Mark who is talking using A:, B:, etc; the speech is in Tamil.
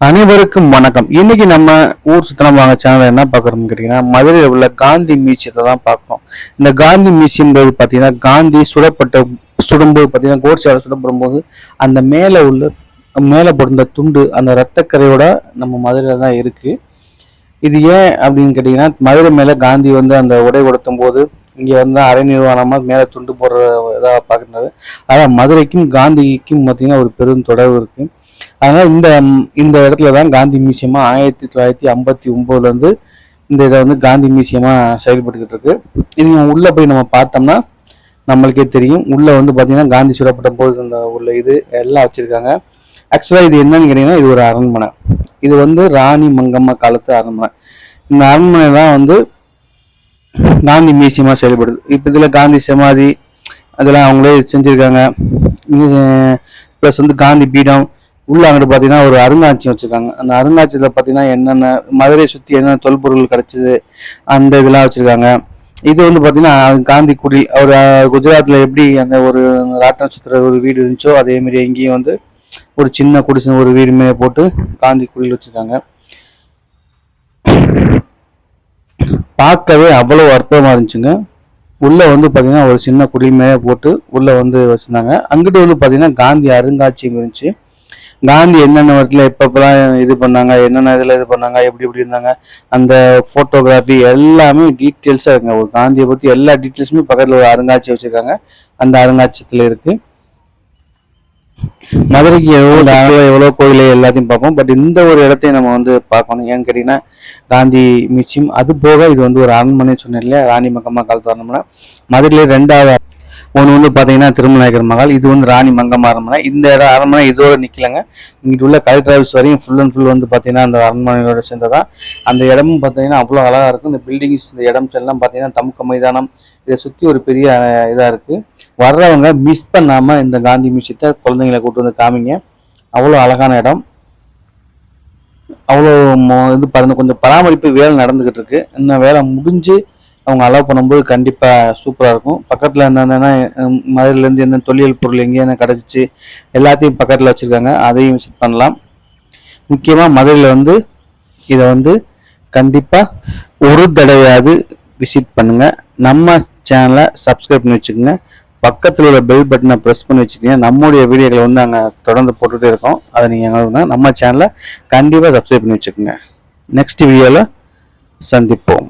A: அனைவருக்கும் வணக்கம். இன்னைக்கு நம்ம ஊர் சுத்தனம் வாங்க சேனல் என்ன பார்க்குறோம்னு கேட்டிங்கன்னா மதுரையில் உள்ள காந்தி மியூசியத்தை தான் பார்க்குறோம். இந்த காந்தி மியூசியம்ன்றது பார்த்தீங்கன்னா காந்தி சுடப்பட்ட சுடும்போது பார்த்தீங்கன்னா கோட்ஸால் சுடப்படும்போது அந்த மேலே உள்ள மேலே போட்டிருந்த துண்டு அந்த ரத்தக்கரையோட நம்ம மதுரையில் தான் இருக்குது இது ஏன் அப்படின்னு கேட்டிங்கன்னா மதுரை மேலே காந்தி வந்து அந்த உடை உடுத்தும் போது இங்கே வந்து அரை நிர்வாணமாக மேலே துண்டு போடுற இதாக பார்க்குறது அதான் மதுரைக்கும் காந்திக்கும் பார்த்திங்கன்னா ஒரு பெரும் தொடர்பு இருக்குது அதனால இந்த இந்த இடத்துல தான் காந்தி மியூசியமா ஆயிரத்தி தொள்ளாயிரத்தி ஐம்பத்தி ஒன்பதுல இருந்து இந்த இதை வந்து காந்தி மியூசியமா செயல்பட்டுக்கிட்டு இருக்கு. இது உள்ள போய் நம்ம பார்த்தோம்னா நம்மளுக்கே தெரியும். உள்ள வந்து பாத்தீங்கன்னா காந்தி சுடப்பட்ட போது இந்த உள்ள இது எல்லாம் வச்சிருக்காங்க. ஆக்சுவலாக இது என்னன்னு கேட்டீங்கன்னா இது ஒரு அரண்மனை. இது வந்து ராணி மங்கம்மா காலத்து அரண்மனை. இந்த அரண்மனை தான் வந்து காந்தி மியூசியமாக செயல்படுது. இப்போ இதில் காந்தி சமாதி அதெல்லாம் அவங்களே செஞ்சுருக்காங்க. ப்ளஸ் வந்து காந்தி பீடம் உள்ள அங்கிட்டு பார்த்தீங்கன்னா ஒரு அருங்காட்சியம் வச்சுருக்காங்க. அந்த அருங்காட்சியத்தில் பார்த்தீங்கன்னா என்னென்ன மதுரையை சுற்றி என்னென்ன தொல்பொருள் கிடச்சிது அந்த இதெல்லாம் வச்சுருக்காங்க. இது வந்து பார்த்தீங்கன்னா காந்தி குடில் அவர் குஜராத்தில் எப்படி அந்த ஒரு ராட்டினம் சுற்றுற ஒரு வீடு இருந்துச்சோ அதே எங்கேயும் வந்து ஒரு சின்ன குடிசை ஒரு வீடு மேலே போட்டு காந்தி குடில் வச்சுருக்காங்க. பார்க்கவே அவ்வளோ அற்புதமாக இருந்துச்சுங்க. உள்ளே வந்து பார்த்தீங்கன்னா ஒரு சின்ன குடிமையாக போட்டு உள்ளே வந்து வச்சுருந்தாங்க. அங்கிட்டு வந்து பார்த்தீங்கன்னா காந்தி அருங்காட்சியம் இருந்துச்சு. காந்தி என்னென்ன இடத்துல எப்பப்பெல்லாம் இது பண்ணாங்க என்னென்ன இதில் இது பண்ணாங்க எப்படி எப்படி இருந்தாங்க அந்த ஃபோட்டோகிராஃபி எல்லாமே டீட்டெயில்ஸாக இருக்குங்க. ஒரு காந்தியை பற்றி எல்லா டீட்டெயில்ஸுமே பக்கத்தில் ஒரு அருங்காட்சியம் வச்சுருக்காங்க. அந்த அருங்காட்சியத்தில் இருக்குது மதுரைக்கு எவ்வளோ எவ்வளோ கோயில் எல்லாத்தையும் பார்ப்போம். பட் இந்த ஒரு இடத்தையும் நம்ம வந்து பார்க்கணும். ஏன்னு கேட்டிங்கன்னா காந்தி மியூசியம். அது போக இது வந்து ஒரு அரண்மனை சொன்னேன் இல்லையா? ராணி மங்கம்மா காலத்து அரண்மனை. மதுரையிலே ரெண்டாவது ஒன்று வந்து பார்த்தீங்கன்னா திருமநாயகர் மகால் இது வந்து ராணி மங்கம்மா அரண்மனை இந்த இடம் அரண்மனை இதோட நிற்கலங்க இங்கிட்டு உள்ள கலெக்டர் ஆஃபீஸ் வரையும் ஃபுல் அண்ட் ஃபுல் வந்து பார்த்தீங்கன்னா அந்த அரண்மனையோட சேர்ந்ததான் அந்த இடமும் பார்த்தீங்கன்னா அவ்வளோ அழகாக இருக்கும். இந்த பில்டிங்ஸ் இந்த இடம் எல்லாம் பார்த்தீங்கன்னா தமுக்க மைதானம். இதை சுற்றி ஒரு பெரிய இதாக இருக்குது வர்றவங்க மிஸ் பண்ணாமல் இந்த காந்தி மியூசியத்தை குழந்தைங்களை கூட்டு வந்து காமிங்க. அவ்வளோ அழகான இடம். அவ்வளோ இது பறந்து கொஞ்சம் பராமரிப்பு வேலை நடந்துக்கிட்டு இருக்கு. இன்னும் வேலை முடிஞ்சு அவங்க அலோவ் பண்ணும்போது கண்டிப்பாக சூப்பராக இருக்கும். பக்கத்தில் என்னென்னா மதுரையிலேருந்து எந்த தொழில் பொருள் எங்கே என்ன கிடச்சிச்சு எல்லாத்தையும் பக்கத்தில் வச்சுருக்காங்க. அதையும் விசிட் பண்ணலாம். முக்கியமாக மதுரையில் வந்து இதை வந்து கண்டிப்பாக ஒரு தடவையாவது விசிட் பண்ணுங்கள் நம்ம சேனலை சப்ஸ்கிரைப் பண்ணி வச்சுக்கோங்க. பக்கத்தில் உள்ள பெல் பட்டனை ப்ரெஸ் பண்ணி வச்சுட்டீங்கன்னா நம்முடைய வீடியோக்களை வந்து நாங்கள் தொடர்ந்து போட்டுகிட்டே இருக்கோம். அதை நீங்கள் நம்ம சேனலை கண்டிப்பாக சப்ஸ்கிரைப் பண்ணி வச்சுக்கோங்க. நெக்ஸ்ட் வீடியோவில் சந்திப்போம்.